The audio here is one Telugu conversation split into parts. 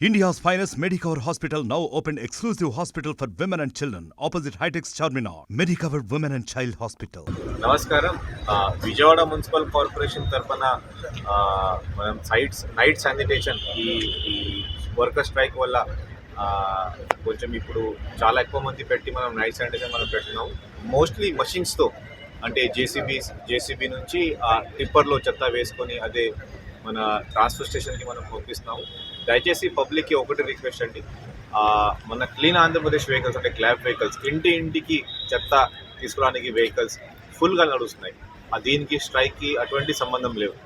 India's finest Medicover hospital now open exclusive hospital for women and children opposite Hitex Charminar Medicover women and child hospital నమస్కారం విజయవాడ మున్సిపల్ కార్పొరేషన్ తరఫున మనం సైట్స్ నైట్ శానిటేషన్ ఈ ఈ వర్కర్ స్ట్రైక్ వల్ల కొంచెం ఇప్పుడు చాలా ఎక్కువ మంది పెట్టి మనం నైట్ శానిటేషన్ మనం పెట్టినాం మోస్ట్లీ మషిన్స్తో అంటే జేసీబీ జేసీబీ నుంచి టిప్పర్లో చెత్త వేసుకొని అదే మన ట్రాన్స్ఫర్ స్టేషన్కి మనం పంపిస్తున్నాము. దయచేసి పబ్లిక్కి ఒకటి రిక్వెస్ట్ అండి. మన క్లీన్ ఆంధ్రప్రదేశ్ వెహికల్స్ అంటే క్లాబ్ వెహికల్స్ ఇంటి ఇంటికి చెత్త తీసుకోవడానికి వెహికల్స్ ఫుల్గా నడుస్తున్నాయి. ఆ దీనికి స్ట్రైక్కి అటువంటి సంబంధం లేవు.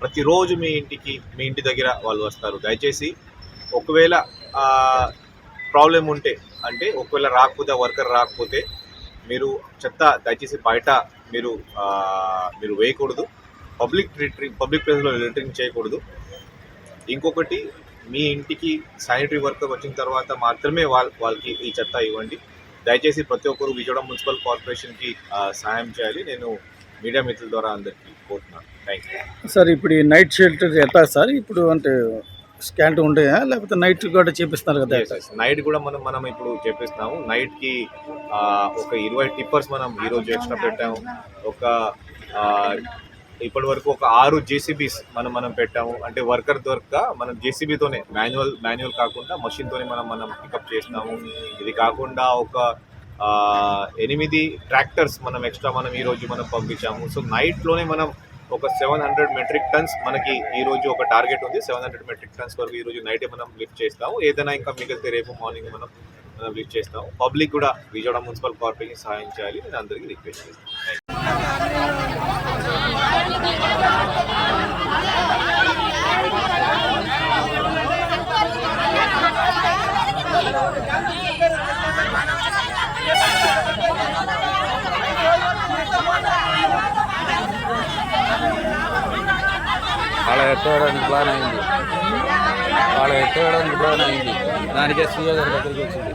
ప్రతిరోజు మీ ఇంటికి మీ ఇంటి దగ్గర వాళ్ళు వస్తారు. దయచేసి ఒకవేళ ప్రాబ్లం ఉంటే అంటే ఒకవేళ రాకపోతే వర్కర్ రాకపోతే మీరు చెత్త దయచేసి బయట మీరు మీరు వేయకూడదు. పబ్లిక్ లిటరింగ్ పబ్లిక్ ప్లేస్లో లిటరింగ్ చేయకూడదు. ఇంకొకటి మీ ఇంటికి శానిటరీ వర్కర్ వచ్చిన తర్వాత మాత్రమే వాళ్ళ వాళ్ళకి ఈ చెత్త ఇవ్వండి. దయచేసి ప్రతి ఒక్కరు విజయవాడ మున్సిపల్ కార్పొరేషన్కి సహాయం చేయాలి. నేను మీడియా మిత్రుల ద్వారా అందరికీ కోరుతున్నాను. థ్యాంక్ యూ సార్ ఇప్పుడు ఈ నైట్ షెల్టర్ ఎట్లా సార్? ఇప్పుడు అంటే స్కాంట్ ఉంటాయా? లేకపోతే నైట్ కూడా చేపిస్తున్నారు కదా? నైట్ కూడా మనం మనం ఇప్పుడు చెప్పిస్తున్నాము నైట్కి ఒక ఇరవై టిప్పర్స్ మనం ఈరోజు ఎక్స్ట్రా పెట్టాము. ఒక ఇప్పటి వరకు ఒక ఆరు జేసీబీస్ మనం మనం పెట్టాము. అంటే వర్కర్ దొరక మనం జేసీబీతోనే మాన్యువల్ మాన్యువల్ కాకుండా మషిన్తోనే మనం మనం పికప్ చేసినాము. ఇది కాకుండా ఒక ఎనిమిది ట్రాక్టర్స్ మనం ఎక్స్ట్రా మనం ఈరోజు మనం పంపించాము. సో నైట్లోనే మనం ఒక సెవెన్ హండ్రెడ్ మెట్రిక్ టన్స్ మనకి ఈ రోజు ఒక టార్గెట్ ఉంది. సెవెన్ హండ్రెడ్ మెట్రిక్ టన్స్ వరకు ఈ రోజు నైట్ మనం లిఫ్ట్ చేస్తాము. ఏదైనా ఇంకా మిగిలితే రేపు మార్నింగ్ మనం మనం లిఫ్ట్ చేస్తాము. పబ్లిక్ కూడా విజయవాడ మున్సిపల్ కార్పొరేషన్ సహాయం చేయాలి. నేను అందరికీ రిక్వెస్ట్ చేస్తాను. ఎత్తేయడానికి ప్లాన్ అయింది. వాళ్ళ ఎత్తేయడానికి ప్లాన్ అయింది. దానికే సీఏ గారి దగ్గరికి వచ్చింది.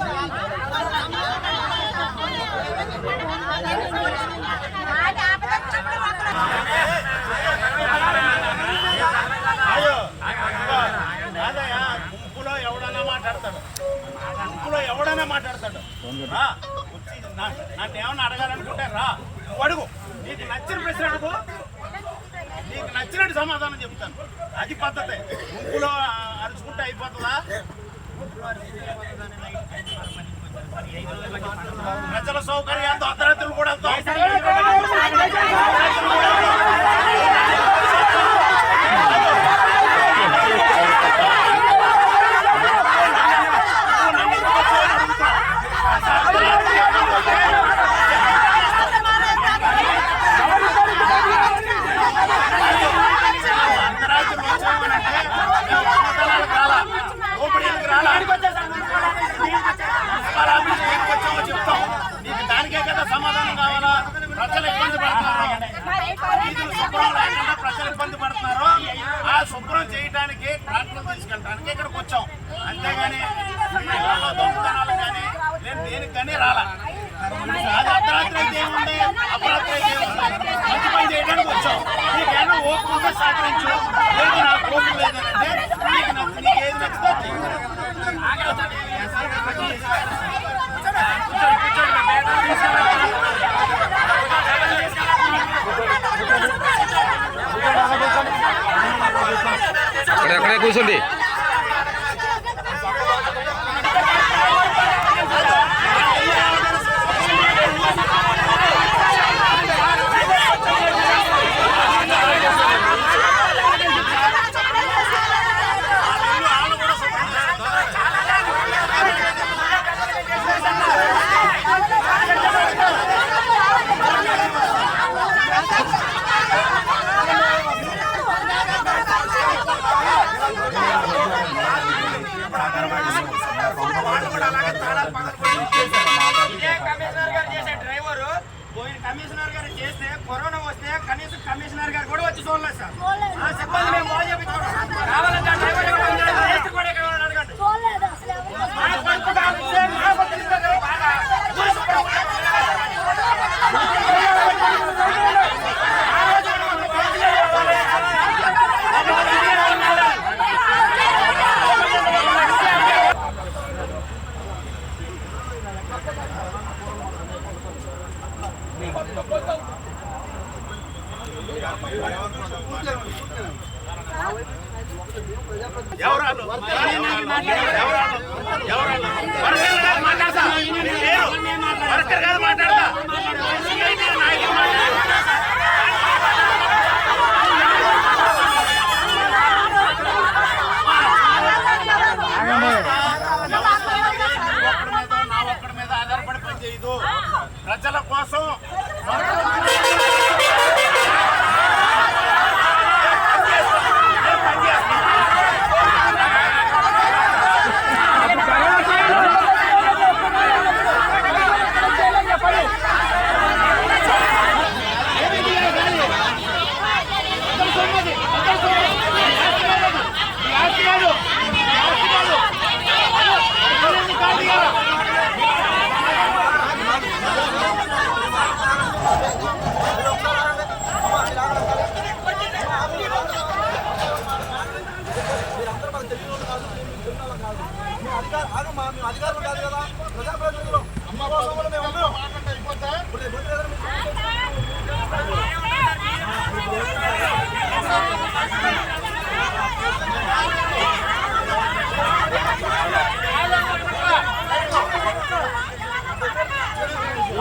గుంపులో ఎవడన్నా మాట్లాడతాడు గుంపులో ఎవడన్నా మాట్లాడతాడు వచ్చి నా- నన్ను ఏమన్నా అడగాలనుకుంటే రా. అడుగు. నీకు నచ్చిన ప్రశ్న అడుగు. నచ్చినట్టు సమాధానం చెప్తాను అది పద్ధతే గుంపులో అరుచుకుంటే అయిపోతుందా ప్రజల సౌకర్యాలతో అర్ధరాత్రులు కూడా అర్ధరాత్రులు వచ్చామనంటే మేము దొంగతనాలకు రాలా దోపిడీలకు రాలా మున్సిపల్ ఆఫీస్ ఎందుకు వచ్చామో చెప్తాం నీకు దానికే కదా సమాధానం కావాలా ప్రజలు ఇబ్బంది పడుతున్నారు వీధులు శుభ్రం లేకుండా ప్రజలు ఇబ్బంది పడుతున్నారు ఆ శుభ్రం చేయడానికి ట్రాక్టర్ ఇక్కడికి వచ్చాం. అంతేగాని దొంగతనాలు కానీ నేను దేనికని కానీ రాలా అర్ధరాత్రి అయితే ఏముంది? అపరాత్రి అయితే ఏముంది? మంచి పని చేయడానికి వచ్చాం. నీకేమో ఓపిక సహకరించు. లేదు నాకు కోపం లేదంటే నీకు నచ్చి నీకు ఏది నచ్చితే ఎక్కడ కూర్చోండి.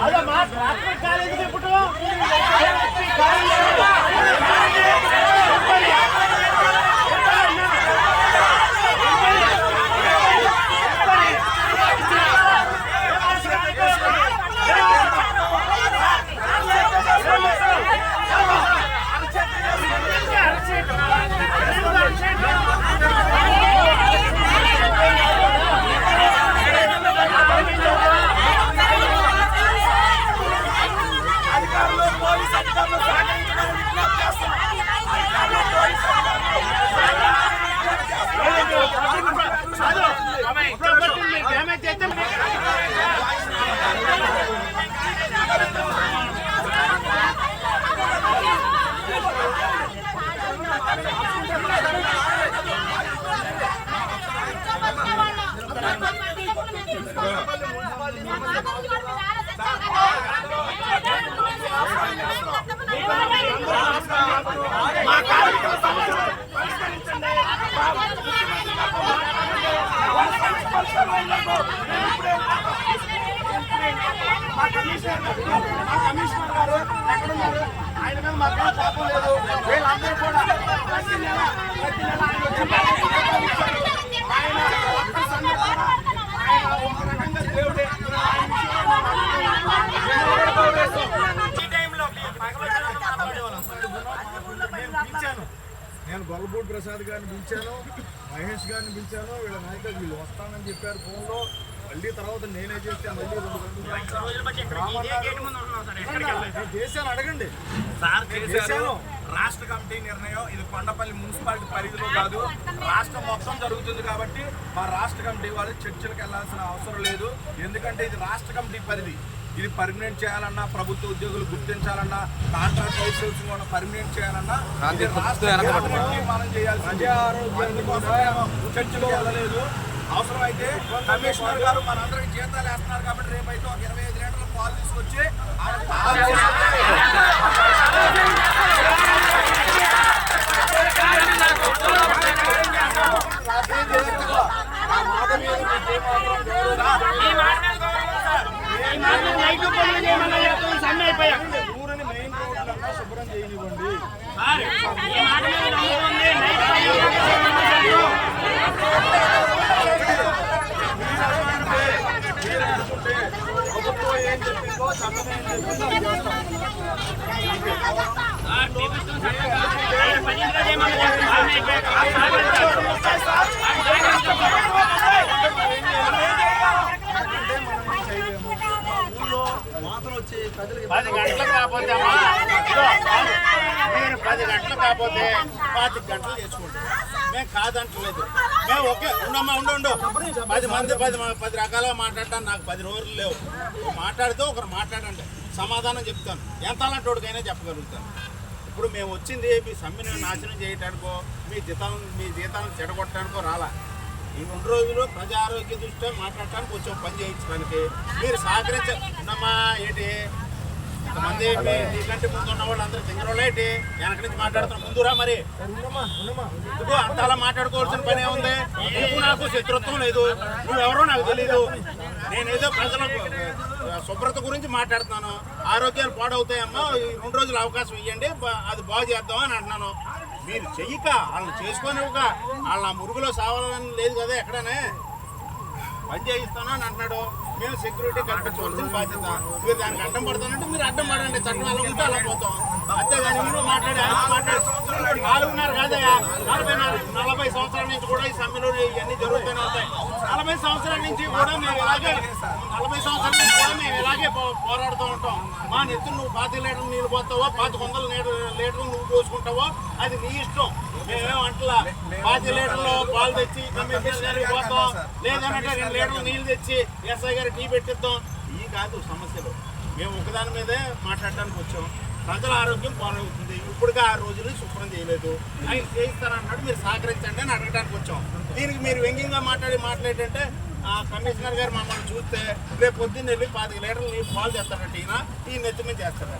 అదమ్మా ట్రాక్టర్ కాలేజీకి ఇప్పుడు డ్యామేజ్ చేస్తే మా కార్మికుల సమస్య కమిషనర్ కమిషనర్ గారు ఎక్కడున్నారు ఆయన మీద మాకు కోపం లేదు వీళ్ళందరూ కూడా ప్రతి నెల ప్రతి నెల ఆయన ఆయన ఒక రకంగా దేవుడే నేను పిలిచాను ప్రసాద్ గారిని పిలిచాను మహేష్ గారిని పిలిచాను వీళ్ళ నాయకులు వీళ్ళు వస్తానని చెప్పారు ఫోన్లో. మళ్ళీ తర్వాత నేనే చేస్తే మళ్ళీ చేశాను అడగండి. సార్ చేశాను. రాష్ట్ర కమిటీ నిర్ణయం ఇది కొండపల్లి మున్సిపాలిటీ పరిధిలో కాదు. రాష్ట్రం మొత్తం జరుగుతుంది కాబట్టి మా రాష్ట్ర కమిటీ వాళ్ళు చర్చలకు వెళ్ళాల్సిన అవసరం లేదు. ఎందుకంటే ఇది రాష్ట్ర కమిటీ పరిధి. ఇది పర్మనెంట్ చేయాలన్నా ప్రభుత్వ ఉద్యోగులు గుర్తించాలన్నా కాంట్రాక్ట్ లైసెన్స్ కూడా పర్మనెంట్ చేయాలన్నా మనం చేయాల్సింది. మేము చర్చలకు వెళ్ళలేదు. అవసరమైతే కమిషనర్ గారు మనందరికి జీతాలు వేస్తున్నారు కాబట్టి రేపైతే ఒక ఇరవై ఐదు లీటర్ల పాలు తీసుకొచ్చి ఆయన పాలు నాకేం తెలియదు నా మాట మీద మీకేమాత్రం గౌరవం ఈ మాట మీద గౌరవం సార్ ఈ మాట మీద నైట్ పనులు చేయమన్నా చేస్తాం సమ్మె అయిపోయాం ఊరిని మెయిన్ రోడ్లన్నా శుభ్రం చేయనివ్వండి సార్ ఈ మాట మీద నమ్మకం ఉంది నైట్ పనులు చేయమన్నా చేస్తాం మీరు అనుకుంటే ప్రభుత్వం ఏం చెప్పిందో చట్టం ఏం చెప్పిందో అది ఊళ్ళో వచ్చి పది గంటలు కాకపోతే నేను పది గంటలు కాకపోతే పాతి గంటలు చేసుకుంటాం మేము కాదంటలేదు. మేము ఓకే ఉండమ్మా ఉండు ఉండు. పది మంది పది పది రకాలుగా మాట్లాడటం నాకు పది రోజులు లేవు. మాట్లాడితే ఒకరు మాట్లాడండి. సమాధానం చెప్తాను. ఎంత అలాంటోడికైనా చెప్పగలుగుతాను. ఇప్పుడు మేము వచ్చింది మీ సమ్మెను నాశనం చేయటానికో మీ జీతం మీ జీతాలను చెడగొట్టడానికో రాలా. ఈ రెండు రోజులు ప్రజా ఆరోగ్య దృష్ట్యా మాట్లాడటానికి కొంచెం పని చేయించడానికి. మీరు సహకరించ ఉన్నమ్మా ఏంటి? ఇంతమంది మీ నీకంటే ముందు ఉన్న వాళ్ళు అందరూ దిగిన వాళ్ళు ఏంటి? వెనక నుంచి మాట్లాడుతున్న ముందురా మరి. ఉండమా ఉండమా? ఇదిగో అంత అలా మాట్లాడుకోవాల్సిన పని ఏముంది? నాకు శత్రుత్వం లేదు. నువ్వెవరో నాకు తెలీదు. నేనేదో ప్రజలకు శుభ్రత గురించి మాట్లాడుతున్నాను. ఆరోగ్యాలు పాడవుతాయమ్మా ఈ రెండు రోజులు అవకాశం ఇవ్వండి బా- అది బాగు చేద్దామని అంటున్నాను. మీరు చెయ్యక వాళ్ళని చేసుకొనివ్వక వాళ్ళ మురుగులో సావాలని లేదు కదా ఎక్కడనే. పని చేయిస్తాను అని అంటున్నాడు. మేము సెక్యూరిటీ కల్పించవలసిన బాధ్యత. మీరు దానికి అడ్డం పడతానంటే మీరు అడ్డం పడండి చట్టం అలా ఉంటే అలా పోతాం. అంతేగాని మీరు మాట్లాడి ఆయన నాలుగున్నర కాదయా నలభై నాలుగు నలభై సంవత్సరాల నుంచి కూడా ఈ సమ్మెలు ఇవన్నీ జరుగుతూనే ఉంటాయి. నలభై సంవత్సరాల నుంచి కూడా మేము ఇలాగే నలభై సంవత్సరాల నుంచి కూడా మేము ఇలాగే పోరాడుతూ ఉంటాం. మా నెత్తులు నువ్వు పాతి లీటర్లు నీళ్ళు పోతావో పాతి వందల లీటర్ లీటర్లు నువ్వు పోసుకుంటావో అది నీ ఇష్టం. మేమేం అంటలా. పాతి లీటర్లు పాలు తెచ్చి కమిషనర్ గారికి పోతాం. లేదంటే రెండు లీటర్లు నీళ్ళు తెచ్చి ఎస్ఐ గారికి టీ పెట్టిద్దాం. ఇవి కాదు సమస్యలు. మేము ఒకదాని మీదే మాట్లాడడానికి వచ్చాం. ప్రజల ఆరోగ్యం పాలవుతుంది ఇప్పుడుగా ఆ రోజులు శుభ్రం చేయలేదు. ఆయన చేయిస్తారన్నాడు మీరు సహకరించండి అని అడగడానికి వచ్చాం. దీనికి మీరు వ్యంగ్యంగా మాట్లాడి మాట్లాడేటంటే ఆ కమిషనర్ గారు మమ్మల్ని చూస్తే రేపు పొద్దున్న వెళ్ళి పాతిక లీటర్లు నీళ్ళు పాలు చేస్తారట ఈయన ఈ నెత్తి మీద చేస్తారట.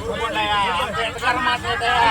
ఊరుకోండయ్యా, అంత ఎటకారం మాట్లాడాయా?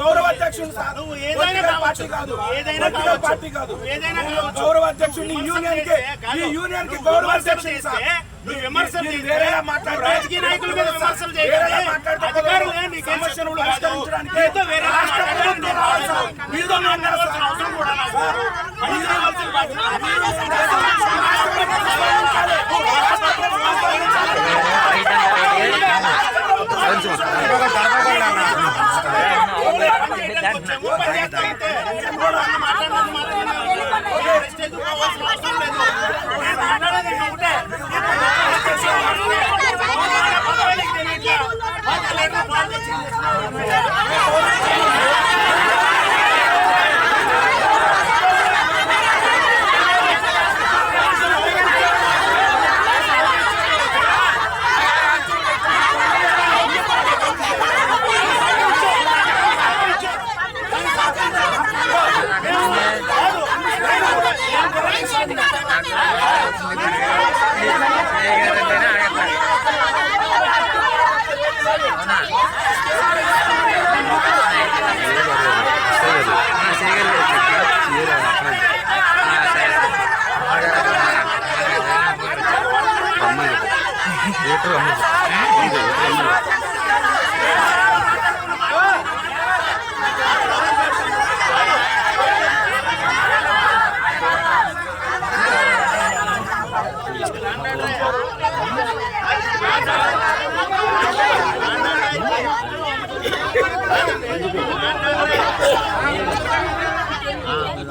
గౌరవ అధ్యక్షుడు నువ్వు ఏదైనా. పార్టీ కాదు. ఏదైనా. పార్టీ కాదు. ఏదైనా. గౌరవ అధ్యక్షుడిని యూనియన్కి. ఈ యూనియన్కి గౌరవ అధ్యక్షుడు చేస్తే నువ్వు విమర్శలు వేరేలా మాట్లాడితే. రాజకీయ నాయకుల మీద విమర్శలు మాట్లాడితే. అధికారులే సమస్యను. పరిష్కరించడానికి వేరేలా రాష్ట్ర ప్రభుత్వం. మీతో మాట్లాడాల్సిన అవసరం కూడా నాకు. అది కావాల్సిన బాధ్యత. వచ్చాము, పని చేస్తాం అంతే. కూడా అన్న మాట్లాడినది మాట్లాడినాము. ఏ ప్రెస్టేజ్ పోవాల్సిన అవసరం లేదు. నేను మాట్లాడేది ఒకటే. పదవులకి తెలియట్లా. పదవులకు పాలు తెచ్చి